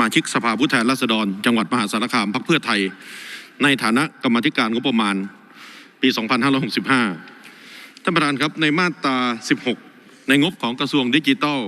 มาชิกสภาผู้แทนราษฎร จังหวัดมหาสารคามพรรคเพื่อไทย ในฐานะกรรมธิการงบประมาณปี 2565 ท่านประธานครับในมาตรา 16 ในงบของกระทรวงดิจิทัล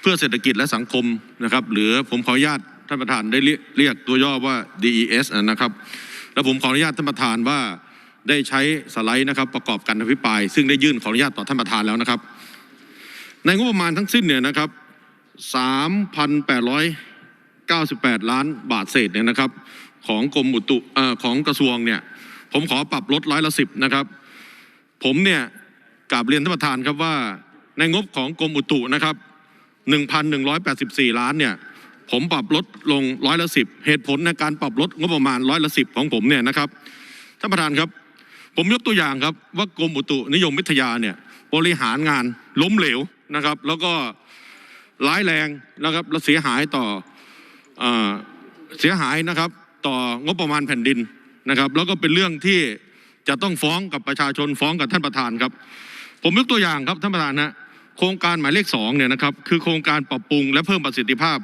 เพื่อเศรษฐกิจและสังคมนะครับหรือผมขออนุญาตท่านประธานได้เรียกตัวย่อว่า DES นะครับ แล้วผมขออนุญาตท่านประธานว่าได้ใช้สไลด์นะครับประกอบการอภิปราย ซึ่งได้ยื่นขออนุญาตต่อท่านประธานแล้วนะครับ ในงบประมาณทั้งสิ้นเนี่ยนะครับ 3,800 98 ล้านบาทเศษเนี่ยนะครับ ของกรมอุตุอของกระทรวงเนี่ย ผมขอปรับลดร้อยละสิบนะครับ ผมเนี่ยกราบเรียนท่านประธานครับว่า ในงบของกรมอุตุนะครับ 1,184 ล้านเนี่ย ผมปรับลดลงร้อยละสิบเหตุผลในการปรับลดงบประมาณร้อยละสิบของผมเนี่ยนะครับท่านประธานครับ ผมยกตัวอย่างครับว่ากรมอุตุนิยมวิทยาเนี่ยบริหารงานล้มเหลวนะครับ แล้วก็ร้ายแรงนะครับและเสียหายต่อ เสียหายนะครับต่องบประมาณแผ่นดินนะครับ แล้วก็เป็นเรื่องที่จะต้องฟ้องกับประชาชนฟ้องกับท่านประธานครับ ผมยกตัวอย่างครับท่านประธานนะโครงการหมายเลขสองเนี่ยนะครับคือโครงการปรับปรุงและเพิ่มประสิทธิภาพ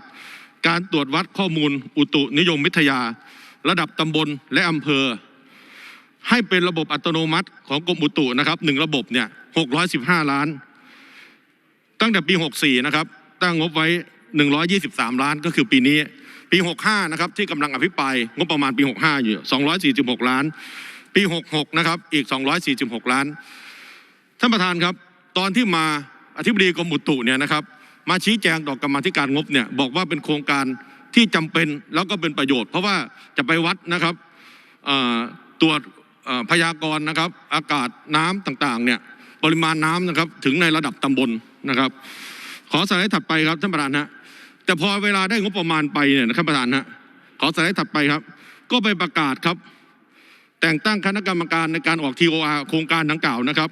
การตรวจวัดข้อมูลอุตุนิยมวิทยา ระดับตำบลและอำเภอ ให้เป็นระบบอัตโนมัติของกรมอุตุนะครับหนึ่งระบบเนี่ย615ล้าน ตั้งแต่ปี64นะครับตั้งงบไว้123ล้านก็คือปีนี้ ปี 65 นะครับ ที่กำลังอภิปรายงบประมาณปี 65 อยู่ 246 ล้าน ปี 66 นะครับ อีก 246 ล้าน ท่านประธานครับ ตอนที่มาอธิบดีกรมอุตุเนี่ยนะครับ มาชี้แจงต่อกรรมธิการงบเนี่ยบอกว่าเป็นโครงการที่จำเป็นแล้วก็เป็นประโยชน์ เพราะว่าจะไปวัดนะครับตรวจพยากรณ์นะครับ อากาศน้ำต่างๆเนี่ยปริมาณน้ำนะครับถึงในระดับตำบลนะครับ ขอสไลด์ถัดไปครับท่านประธานฮะ แต่พอเวลาได้งบประมาณไปเนี่ยนะครับประธานฮะขอสไลด์ถัดไปครับ ก็ไปประกาศครับ แต่งตั้งคณะกรรมการในการออก TOR โครงการดังกล่าวนะครับ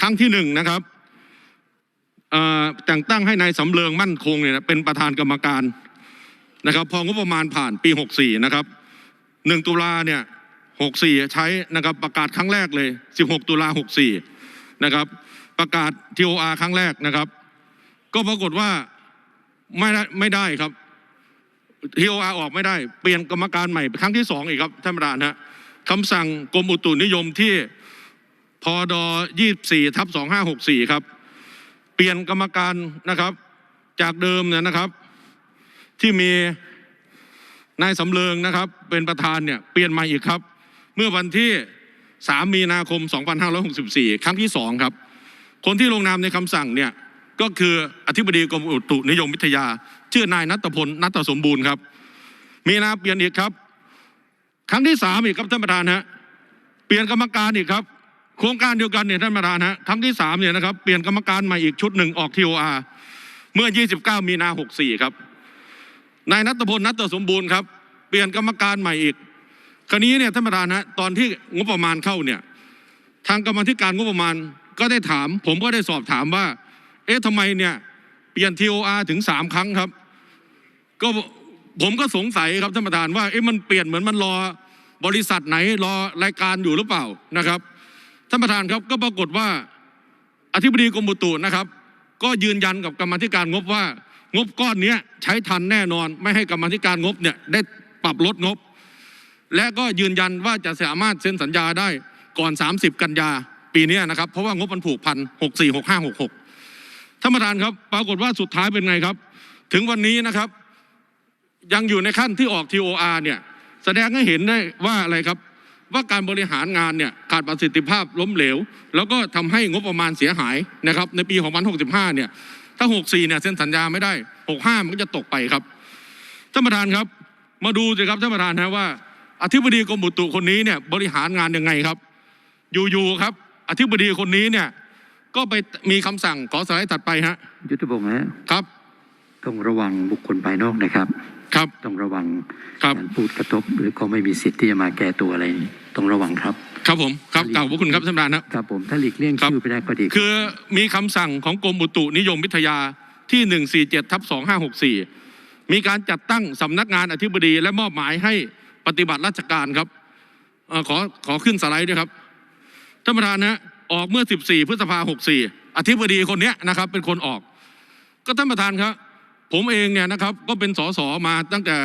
ครั้งที่หนึ่งนะครับแต่งตั้งให้นายสำเริงมั่นคงเนี่ยนะเป็นประธานกรรมการนะครับ พองบประมาณผ่านปี 64 นะครับ 1 ตุลาเนี่ย 64 ใช้นะครับประกาศครั้งแรกเลย 16 ตุลา 64 นะครับ ประกาศ TOR ครั้งแรกนะครับ ก็ปรากฏว่า ไม่ได้ไม่ได้ครับ TOR ออออกไม่ได้ เปลี่ยนกรรมการใหม่ครั้งที่สองอีกครับท่านประธานฮะคำสั่งกรมอุตุนิยมที่พด24ทับ2564ครับ เปลี่ยนกรรมการนะครับ จากเดิมเนี่ยนะครับ ที่มีนายสำเริงนะครับ เป็นประธานเนี่ยเปลี่ยนใหม่อีกครับ เมื่อวันที่3มีนาคม2564ครั้งที่2ครับ คนที่ลงนามในคำสั่งเนี่ย ก็คืออธิบดีกรมอุตุนิยมวิทยา ชื่อนายนัตพลนัตสมบูรณ์ครับ มีนาเปลี่ยนอีกครับ ครั้งที่สามอีกครับท่านประธานฮะเปลี่ยนกรรมการอีกครับ โครงการเดียวกันเนี่ยท่านประธานฮะครั้งที่สามเนี่ยนะครับเปลี่ยนกรรมการใหม่อีกชุดหนึ่งออกทีโออาร์เมื่อ 29 มีนา 64 ครับ นายนัทพลนัตสมบูรณ์ครับ เปลี่ยนกรรมการใหม่อีก ครนี้เนี่ยท่านประธานฮะตอนที่งบประมาณเข้าเนี่ย ทางกรรมธิการงบประมาณก็ได้ถาม ผมก็ได้สอบถามว่า เอ๊ะทำไมเนี่ยเปลี่ยน TOR ถึงสามครั้งครับ ก็ผมก็สงสัยครับท่านประธานว่าเอ๊ะมันเปลี่ยนเหมือนมันรอบริษัทไหนรอรายการอยู่หรือเปล่านะครับท่านประธานครับก็ปรากฏว่าอธิบดีกรมอุตุนะครับ ก็ยืนยันกับกรรมธิการงบว่า งบก้อนเนี้ยใช้ทันแน่นอน ไม่ให้กรรมธิการงบเนี่ยได้ปรับลดงบ และก็ยืนยันว่าจะสามารถเซ็นสัญญาได้ก่อน 30 กันยาปีนี้นะครับ เพราะว่างบมันผูกพัน64 65 66 ท่านประธานครับ ปรากฏว่าสุดท้ายเป็นไงครับ ถึงวันนี้นะครับ ยังอยู่ในขั้นที่ออก TOR เนี่ย แสดงให้เห็นได้ว่าอะไรครับ ว่าการบริหารงานเนี่ยขาดประสิทธิภาพล้มเหลว แล้วก็ทำให้งบประมาณเสียหายนะครับ ในปี2065 เนี่ย ถ้า 64 เนี่ยเซ็นสัญญาไม่ได้ 65 มันก็จะตกไปครับท่านประธานครับ มาดูสิครับท่านประธานนะว่าอธิบดีกรมอุตุคนนี้เนี่ยบริหารงานยังไงครับ อยู่ๆครับ อธิบดีคนนี้เนี่ย ก็ไปมีคำสั่งขอสไลด์ถัดไปฮะ ยุทธพงศ์ฮะครับ ต้องระวังบุคคลภายนอกนะครับ ครับต้องระวังครับการพูดกระทบ หรือเขาไม่มีสิทธิ์ที่จะมาแก้ตัวอะไรต้องระวังครับ ครับผมครับกล่าวขอบพระคุณครับท่านประธานครับครับผมถ้าหลีกเลี่ยงครับชื่อไปได้ก็ดีรับคือมีคำสั่งของกรมอุตุนิยมวิทยาที่ 147ทับ2564 มีการจัดตั้งสำนักงานอธิบดีและมอบหมายให้ปฏิบัติราชการครับเอ่อขอขอขึ้นสไลด์ด้วยครับ ท่านประธานนะ ออกเมื่อ 14 พฤษภา64อธิบดีคนนี้นะครับเป็นคนออก ก็ท่านประธานครับ ผมเองเนี่ยนะครับก็เป็นสสมาตั้งแต่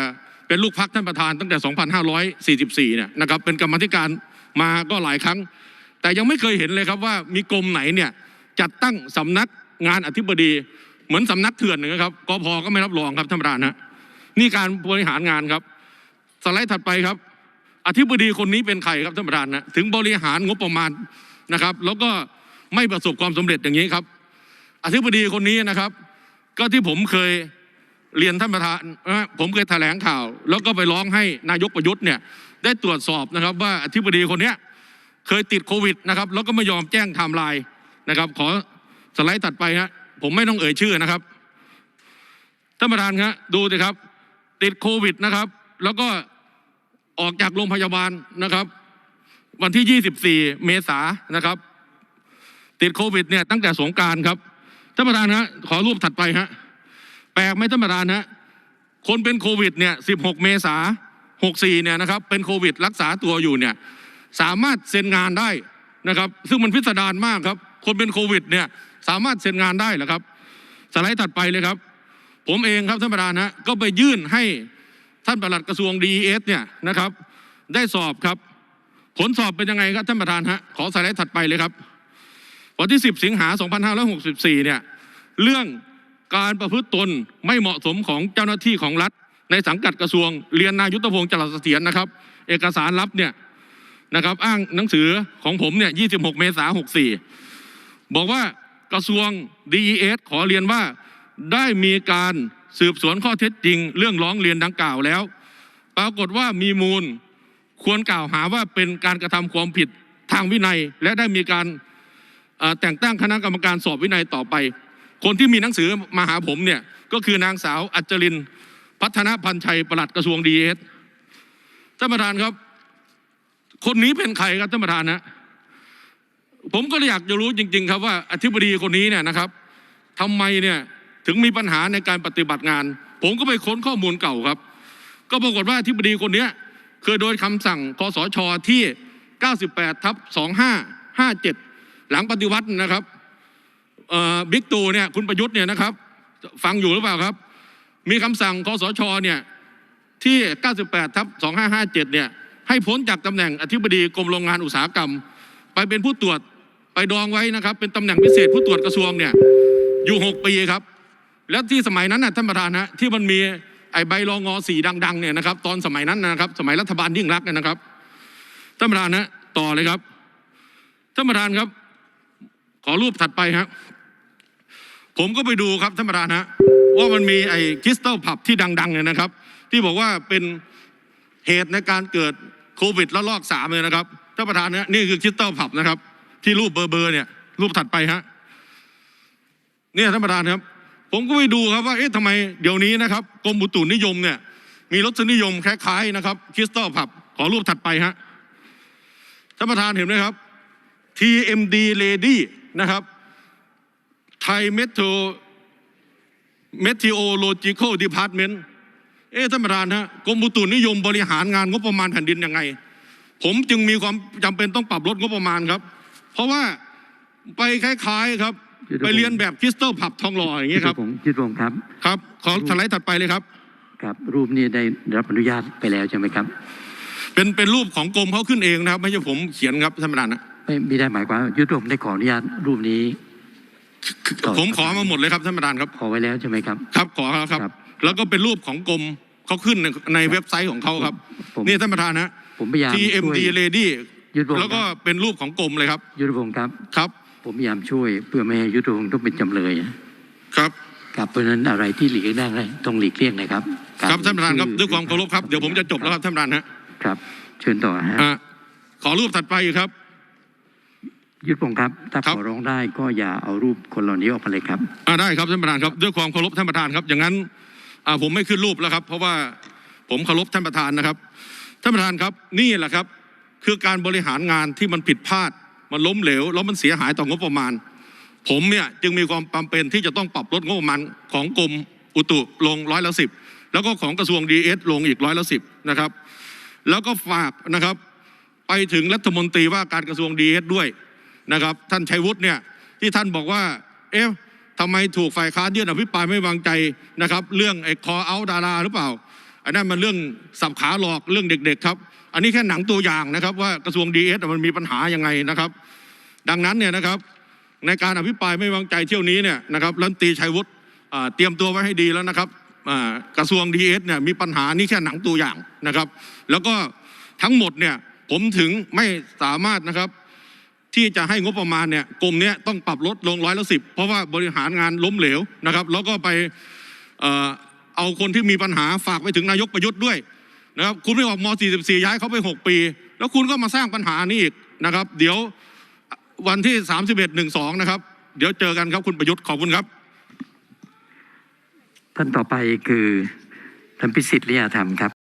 เป็นลูกพักท่านประธานตั้งแต่ 2544 เนี่ยนะครับเป็นกรรมธิการมาก็หลายครั้ง แต่ยังไม่เคยเห็นเลยครับว่ามีกรมไหนเนี่ยจัดตั้งสำนักงานอธิบดีเหมือนสำนักเถื่อนหนึ่งนะครับกพก็ไม่รับรองครับท่านประธานฮะนี่การบริหารงานครับสไลด์ถัดไปครับ อธิบดีคนนี้เป็นใครครับท่านประธานนะถึงบริหารงบประมาณ นะครับ แล้วก็ไม่ประสบความสำเร็จอย่างนี้ครับ อธิบดีคนนี้นะครับ ก็ที่ผมเคยเรียนท่านประธานผมเคยแถลงข่าว แล้วก็ไปร้องให้นายกประยุทธ์เนี่ยได้ตรวจสอบนะครับว่าอธิบดีคนนี้เคยติดโควิดนะครับ แล้วก็ไม่ยอมแจ้งไทม์ไลน์นะครับ ขอสไลด์ถัดไปฮะผมไม่ต้องเอ่ยชื่อนะครับท่านประธานครับดูสิครับ ติดโควิดนะครับ แล้วก็ออกจากโรงพยาบาลนะครับ วันที่ 24 เมษายนนะครับ ติดโควิดเนี่ยตั้งแต่สงการครับท่านประธานฮะขอรูปถัดไปฮะแปลกไหมท่านประธานฮะคนเป็นโควิดเนี่ย 16 เมษา64 เนี่ยนะครับ เป็นโควิดรักษาตัวอยู่เนี่ย สามารถเซ็นงานได้นะครับ ซึ่งมันพิสดารมากครับ คนเป็นโควิดเนี่ย สามารถเซ็นงานได้เหรอครับ สไลด์ถัดไปเลยครับ ผมเองครับท่านประธานฮะก็ไปยื่นให้ท่านประหลัดกระทรวงดีเอสเนี่ยนะครับ ได้สอบครับ ผลสอบเป็นยังไงครับท่านประธานฮะขอสไลด์ถัดไปเลยครับ วันที่ 10 สิงหา 2564 เนี่ยเรื่องการประพฤติตนไม่เหมาะสมของเจ้าหน้าที่ของรัฐ ในสังกัดกระทรวงเรียนนายุทธพงศ์จรัสเสถียรนะครับ เอกสารลับเนี่ยนะครับอ้างหนังสือของผมเนี่ย 26 เมษายน 64 บอกว่ากระทรวง DES ขอเรียนว่าได้มีการสืบสวนข้อเท็จจริง เรื่องร้องเรียนดังกล่าวแล้ว ปรากฏว่ามีมูล ควรกล่าวหาว่าเป็นการกระทำความผิดทางวินัย และได้มีการแต่งตั้งคณะกรรมการสอบวินัยต่อไป คนที่มีหนังสือมาหาผมเนี่ยก็คือนางสาวอัจจริน พัฒนพันชัยประหลัดกระทรวงดีเอสท่านประธานครับ คนนี้เป็นใครครับท่านประธานนะผมก็เลยอยากจะรู้จริง ๆ ครับว่าอธิบดีคนนี้เนี่ยนะครับทำไมเนี่ยถึงมีปัญหาในการปฏิบัติงาน ผมก็ไปค้นข้อมูลเก่าครับ ก็ปรากฏว่าอธิบดีคนเนี้ย คยโดยคำสั่งคสชที่ 98ทับ2557 หลังปฏิวัตินะครับบิ๊กตู่เนี่ยคุณประยุทธ์เนี่ยนะครับฟังอยู่หรือเปล่าครับ มีคำสั่งคสชเนี่ยที่ 98ทับ2557 เนี่ยให้พ้นจากตำแหน่งอธิบดีกรมโรงงานอุตสาหกรรม ไปเป็นผู้ตรวจไปดองไว้นะครับ เป็นตำแหน่งพิเศษผู้ตรวจกระทรวงเนี่ยอยู่ 6 ปีครับ แล้วที่สมัยนั้นนะท่านประธานนะที่มันมี ไอ้ใบรองอสีดังๆเนี่ยนะครับตอนสมัยนั้นนะครับ สมัยรัฐบาลยิ่งรักเนี่ยนะครับท่านประธานนะต่อเลยครับท่านประธานครับ ขอรูปถัดไปครับผมก็ไปดูครับท่านประธานฮะว่ามันมีไอ้คริสตัลผับที่ดังๆเนี่ยนะครับ ที่บอกว่าเป็นเหตุในการเกิดโควิดระลอกสามเลยนะครับท่านประธานนะนี่คือคริสตัลผับนะครับ ที่รูปเบอร์เบอร์เนี่ยรูปถัดไปฮะเนี่ยท่านประธานครับ ผมก็ไปดูครับว่าเอ๊ะทำไมเดี๋ยวนี้นะครับกรมอุตุนิยมเนี่ย มีรสนิยมคล้ายๆนะครับคริสตัลผับขอรูปถัดไปฮะท่านประธานเห็นไหมครับ TMD Lady นะครับไทยเมโทรเมท e โอโลจิคอลดีพาร์ตเมนต์เอ๊ะท่านประธานฮะกรมอุตุนิยมบริหารงานงบประมาณแผ่นดินยังไง ผมจึงมีความจำเป็นต้องปรับลดงบประมาณครับ เพราะว่าไปคล้าย ๆครับ ไปเรียนแบบคริสตัลผับทองหล่ออย่างเงี้ยครับผมยืดวงครับ ครับ ขอสไลด์ถัดไปเลยครับ ครับ รูปนี้ได้รับอนุญาตไปแล้วใช่ไหมครับ เป็นเป็นรูปของกรมเขาขึ้นเองนะครับ ไม่ใช่ผมเขียนครับท่านประธานนะไม่ไม่ได้หมายความว่ายุทธวงได้ขออนุญาตรูปนี้ต่อผมขอมาหมดเลยครับท่านประธานครับ ขอไว้แล้วใช่ไหมครับ ครับขอครับครับ แล้วก็เป็นรูปของกรมเขาขึ้นในในเว็บไซต์ของเขาครับผมนี่ท่านประธานนะผมพยายามช่วย TMD Lady ยุทธวงศ์แล้วก็ครับเป็นรูปของกรมเลยครับ ยุทธวงศ์ครับ ครับ ผมพยายามช่วยเพื่อไม่ให้ยุทธวงศ์ต้องเป็นจำเลยครับครับเพราะฉะนั้นอะไรที่หลีกเลี่ยงได้ต้องหลีกเลี่ยงนะครับกครับท่านประธานครับชื่อด้วยความเคารพครับเดี๋ยวผมจะจบแล้วครับท่านประธานฮะครับ เชิญต่อฮะอ่าขอรูปถัดไปอีกครับ ยุทธพงศ์ครับ ถ้าครับขอร้องได้ก็อย่าเอารูปคนเหล่านี้ออกมาเลยครับอ่าได้ครับท่านประธานครับ ด้วยความเคารพท่านประธานครับ อย่างนั้นอ่าผมไม่ขึ้นรูปแล้วครับ เพราะว่าผมเคารพท่านประธานนะครับ ท่านประธานครับนี่แหละครับ คือการบริหารงานที่มันผิดพลาด มันล้มเหลวแล้วมันเสียหายต่องบประมาณ ผมเนี่ยจึงมีความจำเป็นที่จะต้องปรับลดงบประมาณของกรมอุตุลงร้อยละสิบแล้วก็ของกระทรวงดีเอสลงอีกร้อยละสิบนะครับ แล้วก็ฝากนะครับไปถึงรัฐมนตรีว่าการกระทรวงดีเอสด้วยนะครับ ท่านชัยวุฒิเนี่ยที่ท่านบอกว่า เอ๊ะทำไมถูกฝ่ายค้านยื่นอภิปรายไม่วางใจนะครับ เรื่องไอ้คอเอาดาราหรือเปล่า อันนั้นมันเรื่องสับขาหลอกเรื่องเด็ก ๆ ครับ อันนี้แค่หนังตัวอย่างนะครับ ว่ากระทรวงดีเอสมันมีปัญหายังไงนะครับ ดังนั้นเนี่ยนะครับ ในการอภิปรายไม่วางใจเที่ยวนี้เนี่ยนะครับรัฐมนตรีชัยวุฒิเตรียมตัวไว้ให้ดีแล้วนะครับกระทรวงดีเอสเนี่ยมีปัญหานี่แค่หนังตัวอย่างนะครับ แล้วก็ทั้งหมดเนี่ยผมถึงไม่สามารถนะครับที่จะให้งบประมาณเนี่ยกรมเนี้ยต้องปรับลดลงร้อยละสิบเพราะว่าบริหารงานล้มเหลวนะครับ แล้วก็ไป เอาคนที่มีปัญหาฝากไปถึงนายกประยุทธ์ด้วยนะครับคุณไม่ออกม .44 ย้ายเขาไป 6 ปี แล้วคุณก็มาสร้างปัญหานี้อีกนะครับ เดี๋ยววันที่ 31 12 นะครับ เดี๋ยวเจอกันครับคุณประยุทธ์ขอบคุณครับ ท่านต่อไปคือท่านพิสิทธิ์ลิยธรรมครับ